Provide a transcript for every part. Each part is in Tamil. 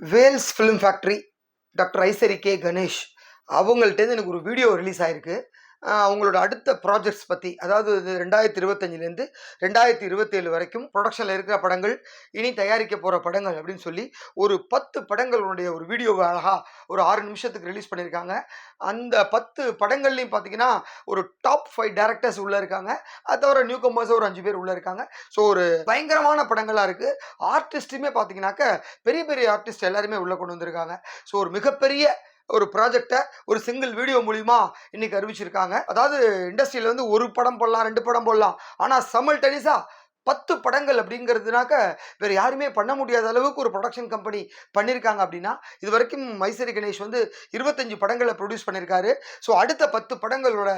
Vels film factory doctor Ishari K Ganesh அவங்கள்ட்டேருந்து எனக்கு ஒரு வீடியோ ரிலீஸ் ஆயிருக்கு. அவங்களோட அடுத்த ப்ராஜெக்ட்ஸ் பற்றி அதாவது ரெண்டாயிரத்தி இருபத்தஞ்சிலேருந்து ரெண்டாயிரத்தி இருபத்தேழு வரைக்கும் ப்ரொடக்ஷனில் இருக்கிற படங்கள் இனி தயாரிக்க போகிற படங்கள் அப்படின்னு சொல்லி ஒரு பத்து படங்களுடைய ஒரு வீடியோவை அழகாக ஒரு ஆறு நிமிஷத்துக்கு ரிலீஸ் பண்ணியிருக்காங்க. அந்த பத்து படங்கள்லையும் பார்த்தீங்கன்னா ஒரு டாப் ஃபைவ் டேரக்டர்ஸ் உள்ளே இருக்காங்க. அது தவிர நியூ கம்பர்ஸ் ஒரு அஞ்சு பேர் உள்ளே இருக்காங்க. ஸோ ஒரு பயங்கரமான படங்களாக இருக்குது ஆர்டிஸ்ட்டுமே பார்த்தீங்கன்னாக்க பெரிய பெரிய ஆர்டிஸ்ட் எல்லாருமே உள்ளே கொண்டு வந்திருக்காங்க. ஸோ ஒரு மிகப்பெரிய ஒரு ப்ராஜெக்டை ஒரு சிங்கிள் வீடியோ மூலிமா இன்னைக்கு அறிவிச்சிருக்காங்க. அதாவது இண்டஸ்ட்ரியில் வந்து ஒரு படம் போடலாம் ரெண்டு படம் போடலாம். ஆனால் சமல் டெனிஸாக பத்து படங்கள் அப்படிங்கிறதுனாக்க வேறு யாருமே பண்ண முடியாத அளவுக்கு ஒரு ப்ரொடக்ஷன் கம்பெனி பண்ணியிருக்காங்க அப்படின்னா இது வரைக்கும் மைசரி கணேஷ் வந்து இருபத்தஞ்சு படங்களை ப்ரொடியூஸ் பண்ணியிருக்காரு ஸோ அடுத்த பத்து படங்களோட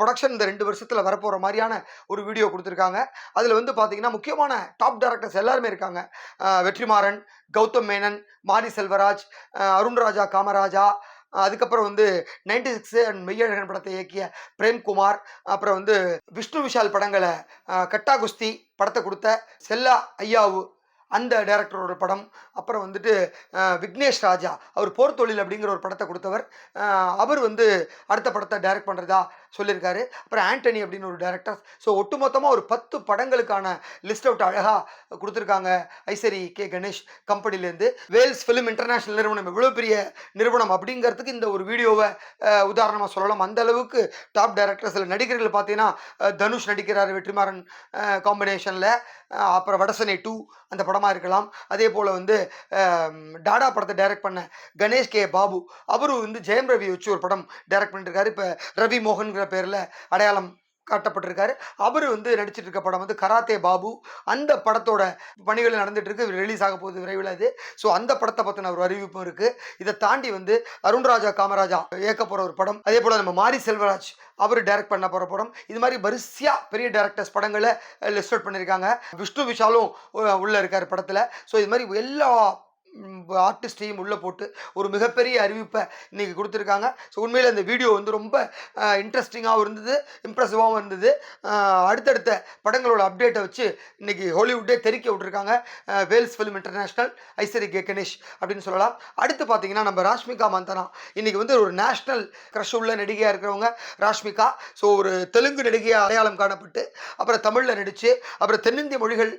ப்ரொடக்ஷன் இந்த ரெண்டு வருஷத்தில் வரப்போகிற மாதிரியான ஒரு வீடியோ கொடுத்துருக்காங்க. அதில் வந்து பார்த்தீங்கன்னா முக்கியமான டாப் டேரக்டர்ஸ் எல்லாருமே இருக்காங்க. வெற்றிமாறன் கௌதம் மேனன் மாரி செல்வராஜ் அருண்ராஜா காமராஜா அதுக்கப்புறம் வந்து நைன்டி சிக்ஸ் அண்ட் மெய்யழகன் படத்தை இயக்கிய பிரேம்குமார் அப்புறம் வந்து விஷ்ணு விஷால் படங்களை கட்டா குஸ்தி படத்தை கொடுத்த செல்லா ஐயாவு அந்த டேரக்டரோட படம். அப்புறம் வந்துட்டு விக்னேஷ் ராஜா அவர் போர் தொழில் அப்படிங்கிற ஒரு படத்தை கொடுத்தவர். அவர் வந்து அடுத்த படத்தை டைரக்ட் பண்ணுறதா சொல்லியிருக்காரு. அப்புறம் ஆண்டனி அப்படின்னு ஒரு டேரக்டர் ஸோ ஒட்டுமொத்தமாக ஒரு பத்து படங்களுக்கான லிஸ்ட் அவுட் அழகாக கொடுத்துருக்காங்க. ஐசரி கே கணேஷ் கம்பெனிலேருந்து வேல்ஸ் ஃபிலிம் இன்டர்நேஷனல் நிறுவனம் எவ்வளோ பெரிய நிறுவனம் அப்படிங்கிறதுக்கு இந்த ஒரு வீடியோவை உதாரணமாக சொல்லலாம். அந்த அளவுக்கு டாப் டேரக்டர்ஸில் நடிகர்கள் பார்த்தீங்கன்னா தனுஷ் நடிக்கிறார் வெற்றிமாறன் காம்பினேஷனில் அப்புறம் வடசனை டூ அந்த படமாக இருக்கலாம். அதே போல் வந்து டாடா படத்தை டைரக்ட் பண்ண கணேஷ் கே பாபு. அவரும் வந்து ஜெயம் ரவி வச்சு ஒரு படம் டைரக்ட் பண்ணிருக்காரு. இப்போ ரவி மோகன்கிற பேரில் அடையாளம் காட்டப்பட்டிருக்காரு. அவர் வந்து நடிச்சிட்டு இருக்க படம் வந்து கராத்தே பாபு. அந்த படத்தோட பணிகள் நடந்துட்டு இருக்கு ரிலீஸ் ஆக போகுது விரைவில் அது. ஸோ அந்த படத்தை பற்றின ஒரு அறிவிப்பும் இருக்கு. இதை தாண்டி வந்து அருண்ராஜா காமராஜா இயக்க போகிற ஒரு படம். அதே போல் நம்ம மாரி செல்வராஜ் அவர் டைரக்ட் பண்ண போகிற படம். இது மாதிரி வரிசையா பெரிய டேரக்டர்ஸ் படங்களை லிஸ்ட் அவுட் பண்ணியிருக்காங்க. விஷ்ணு விஷாலும் உள்ளே உள்ள இருக்கார் படத்தில். ஸோ இது மாதிரி எல்லா ஆர்டிஸ்டையும் உள்ளே போட்டு ஒரு மிகப்பெரிய அறிவிப்பை இன்றைக்கி கொடுத்துருக்காங்க. ஸோ உண்மையில் இந்த வீடியோ வந்து ரொம்ப இன்ட்ரெஸ்டிங்காகவும் இருந்தது இம்ப்ரெசிவாகவும் இருந்தது. அடுத்தடுத்த படங்களோட அப்டேட்டை வச்சு இன்றைக்கி ஹாலிவுட்டே தெறிக்க விட்டுருக்காங்க. Vels film international Ishari K Ganesh அப்படின்னு சொல்லலாம். அடுத்து பார்த்தீங்கன்னா நம்ம ராஷ்மிகா மந்தனா. இன்றைக்கி வந்து ஒரு நேஷ்னல் க்ரஷ் உள்ள நடிகையாக இருக்கிறவங்க ராஷ்மிகா. ஸோ ஒரு தெலுங்கு நடிகையாக அடையாளம் காணப்பட்டு அப்புறம் தமிழில் நடித்து அப்புறம் தென்னிந்திய மொழிகள்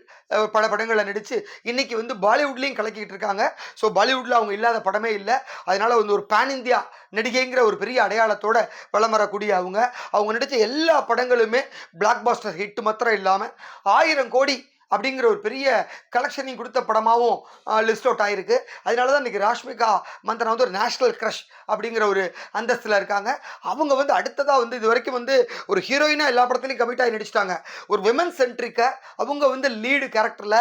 பல படங்களில் நடித்து இன்னைக்கு வந்து பாலிவுட்லேயும் கலக்கிட்டு இருக்காங்க. ஸோ பாலிவுட்டில் அவங்க இல்லாத படமே இல்லை. அதனால வந்து ஒரு பேன் இந்தியா நடிகைங்கிற ஒரு பெரிய அடையாளத்தோட வளம் வரக்கூடிய அவங்க. அவங்க நடித்த எல்லா படங்களுமே பிளாக் பாஸ்டர் ஹிட் மாத்திரம் இல்லாமல் ஆயிரம் கோடி அப்படிங்கிற ஒரு பெரிய கலெக்ஷனையும் கொடுத்த படமாகவும் லிஸ்ட் அவுட் ஆகிருக்கு அதனால தான் இன்றைக்கி ராஷ்மிகா மந்தனா வந்து ஒரு நேஷ்னல் க்ரஷ் அப்படிங்கிற ஒரு அந்தஸ்தில் இருக்காங்க. அவங்க வந்து அடுத்ததாக வந்து இது வரைக்கும் வந்து ஒரு ஹீரோயினாக எல்லா படத்துலையும் கமிட் ஆகி நடிச்சிட்டாங்க. ஒரு விமன் சென்ட்ரிக்கை அவங்க வந்து லீடு கேரக்டரில்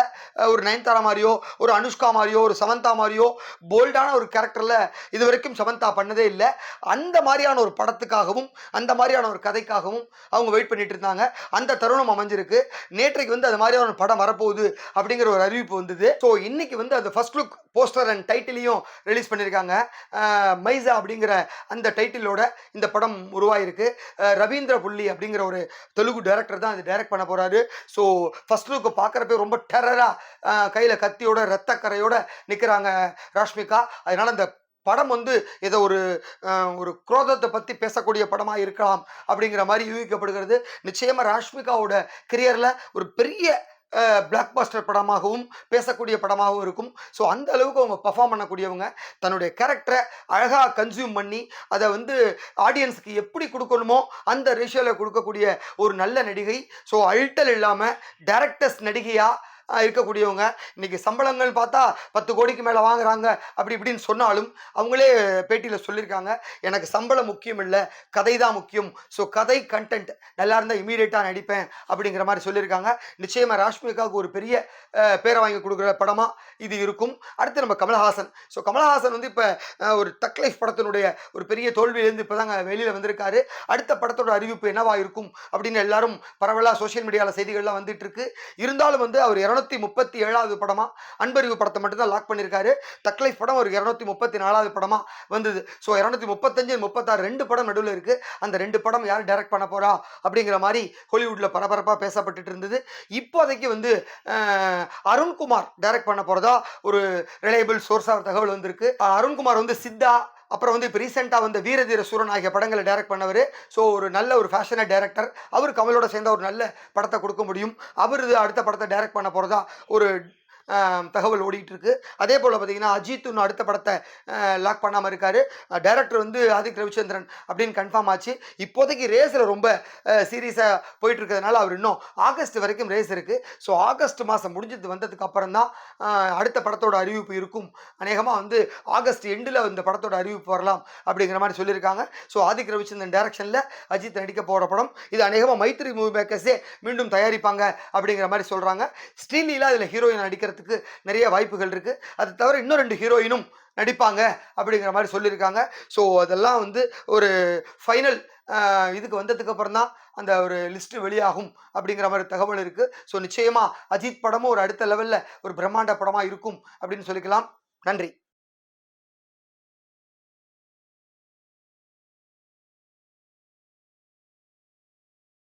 ஒரு நயன்தாரா மாதிரியோ ஒரு அனுஷ்கா மாதிரியோ ஒரு சமந்தா மாதிரியோ போல்டான ஒரு கேரக்டரில் இது வரைக்கும் சமந்தா பண்ணதே இல்லை. அந்த மாதிரியான ஒரு படத்துக்காகவும் அந்த மாதிரியான ஒரு கதைக்காகவும் அவங்க வெயிட் பண்ணிட்டு இருந்தாங்க. அந்த தருணம் அமைஞ்சிருக்கு. நேற்றைக்கு வந்து அது மாதிரியான ஒரு படம் வரப்போகுது அப்படிங்கிற ஒரு அறிவிப்பு வந்தது. ஸோ இன்னைக்கு வந்து அது ஃபர்ஸ்ட் லுக் போஸ்டர் அண்ட் டைட்டிலையும் ரிலீஸ் பண்ணியிருக்காங்க மைசா அப்படிங்கிற அந்த டைட்டிலோட இந்த படம் உருவாயிருக்கு. ரவீந்திர புள்ளி அப்படிங்கிற ஒரு தெலுங்கு டேரக்டர் தான் அது டைரக்ட் பண்ண போகிறாரு ஸோ ஃபர்ஸ்ட் லுக்கு பார்க்குறப்ப ரொம்ப டெரராக கையில் கத்தியோட ரத்தக்கரையோட நிற்கிறாங்க ராஷ்மிகா. அதனால அந்த படம் வந்து ஏதோ ஒரு ஒரு குரோதத்தை பற்றி பேசக்கூடிய படமாக இருக்கலாம் அப்படிங்கிற மாதிரி யூகிக்கப்படுகிறது. நிச்சயமாக ராஷ்மிகாவோட கரியரில் ஒரு பெரிய பிளாக் பாஸ்டர் படமாகவும் பேசக்கூடிய படமாகவும் இருக்கும். ஸோ அந்த அளவுக்கு அவங்க பர்ஃபார்ம் பண்ணக்கூடியவங்க. தன்னுடைய கேரக்டரை அழகாக கன்சியூம் பண்ணி அதை வந்து ஆடியன்ஸுக்கு எப்படி கொடுக்கணுமோ அந்த ரேஷியோவில் கொடுக்கக்கூடிய ஒரு நல்ல நடிகை. ஸோ அல்டல் இல்லாமல் டேரக்டர்ஸ் நடிகையாக இருக்கக்கூடியவங்க. இன்னைக்கு சம்பளங்கள் பார்த்தா பத்து கோடிக்கு மேலே வாங்குறாங்க. அப்படி இப்படின்னு சொன்னாலும் அவங்களே பேட்டியில் சொல்லியிருக்காங்க. எனக்கு சம்பளம் முக்கியம் இல்லை கதை தான் முக்கியம். ஸோ கதை கண்டென்ட் நல்லா இருந்தால் இமீடியட்டாக நடிப்பேன் அப்படிங்கிற மாதிரி சொல்லியிருக்காங்க. நிச்சயமாக ராஷ்மிகாவுக்கு ஒரு பெரிய பேரை வாங்கி கொடுக்குற படமாக இது இருக்கும். அடுத்து நம்ம கமலஹாசன். ஸோ கமலஹாசன் வந்து இப்போ ஒரு தக் லைஃப் படத்தினுடைய ஒரு பெரிய தோல்வியிலேருந்து இப்போ தாங்க வெளியில் வந்திருக்காரு. அடுத்த படத்தோட அறிவிப்பு என்னவாக இருக்கும் அப்படின்னு எல்லாரும் பரவலாக சோஷியல் மீடியாவில் செய்திகள்லாம் வந்துட்டு இருக்கு. இருந்தாலும் வந்து அவர் இரநூத்தி முப்பத்தி ஏழாவது படமா? அன்பறிவு படத்தை மட்டும் தான் லாக் பண்ணியிருக்காரு தக்லைஃப் படம் ஒரு இரநூத்தி முப்பத்தி நாலாவது படமா வந்தது. ஸோ இரநூத்தி முப்பத்தஞ்சு முப்பத்தாறு ரெண்டு படம் நடுவில் இருக்கு. அந்த ரெண்டு படம் யார் டைரக்ட் பண்ண போறா? அப்படிங்கிற மாதிரி ஹாலிவுட்ல பரபரப்பாக பேசப்பட்டுட்டு இருந்தது. இப்போதைக்கு வந்து அருண்குமார் டைரக்ட் பண்ண போறதா? ஒரு ரிலையபிள் சோர்ஸாக தகவல் வந்திருக்கு. அருண்குமார் வந்து சித்தா அப்புறம் வந்து இப்போ ரீசெண்டாக வந்த வீரதீர சூரன் ஆகிய படங்களை டைரக்ட் பண்ணவர். ஸோ ஒரு நல்ல ஒரு ஃபேஷனட் டைரக்டர் அவர் கமலோட சேர்ந்த ஒரு நல்ல படத்தை கொடுக்க முடியும். அவர் இது அடுத்த படத்தை டைரக்ட் பண்ண போகிறதா ஒரு தகவல் ஓடிட்டு இருக்கு அதே போல் பார்த்தீங்கன்னா அஜித் இன்னும் அடுத்த படத்தை லாக் பண்ணாமல் இருக்காரு. டைரக்டர் வந்து ஆதிக் ரவிச்சந்திரன் அப்படின்னு கன்ஃபார்ம் ஆச்சு. இப்போதைக்கு ரேஸில் ரொம்ப சீரியஸாக போயிட்டு இருக்கிறதுனால அவர் இன்னும் ஆகஸ்ட் வரைக்கும் ரேஸ் இருக்கு. ஸோ ஆகஸ்ட் மாதம் முடிஞ்சது வந்ததுக்கு அப்புறம் தான் அடுத்த படத்தோட அறிவிப்பு இருக்கும். அநேகமாக வந்து ஆகஸ்ட் எண்டில் இந்த படத்தோட அறிவிப்பு வரலாம் அப்படிங்கிற மாதிரி சொல்லியிருக்காங்க. ஸோ ஆதிக் ரவிச்சந்திரன் டைரக்ஷனில் அஜித் நடிக்க போகிற படம். இது அநேகமாக மைத்திரி மூவி மேக்கர்ஸே மீண்டும் தயாரிப்பாங்க அப்படிங்கிற மாதிரி சொல்கிறாங்க ஸ்ரீலீலா இதில் ஹீரோயின் நடிக்கிறதுக்கு நிறைய வாய்ப்புகள் இருக்குது அது தவிர இன்னும் ரெண்டு ஹீரோயினும் நடிப்பாங்க அப்படிங்கிற மாதிரி சொல்லியிருக்காங்க. ஸோ அதெல்லாம் வந்து ஒரு ஃபைனல் இதுக்கு வந்ததுக்கு அப்புறம் தான் அந்த ஒரு லிஸ்ட்டு வெளியாகும் அப்படிங்கிற மாதிரி தகவல் இருக்குது ஸோ நிச்சயமாக அஜித் படமும் ஒரு அடுத்த லெவலில் ஒரு பிரம்மாண்ட படமாக இருக்கும் அப்படின்னு சொல்லிக்கலாம். நன்றி.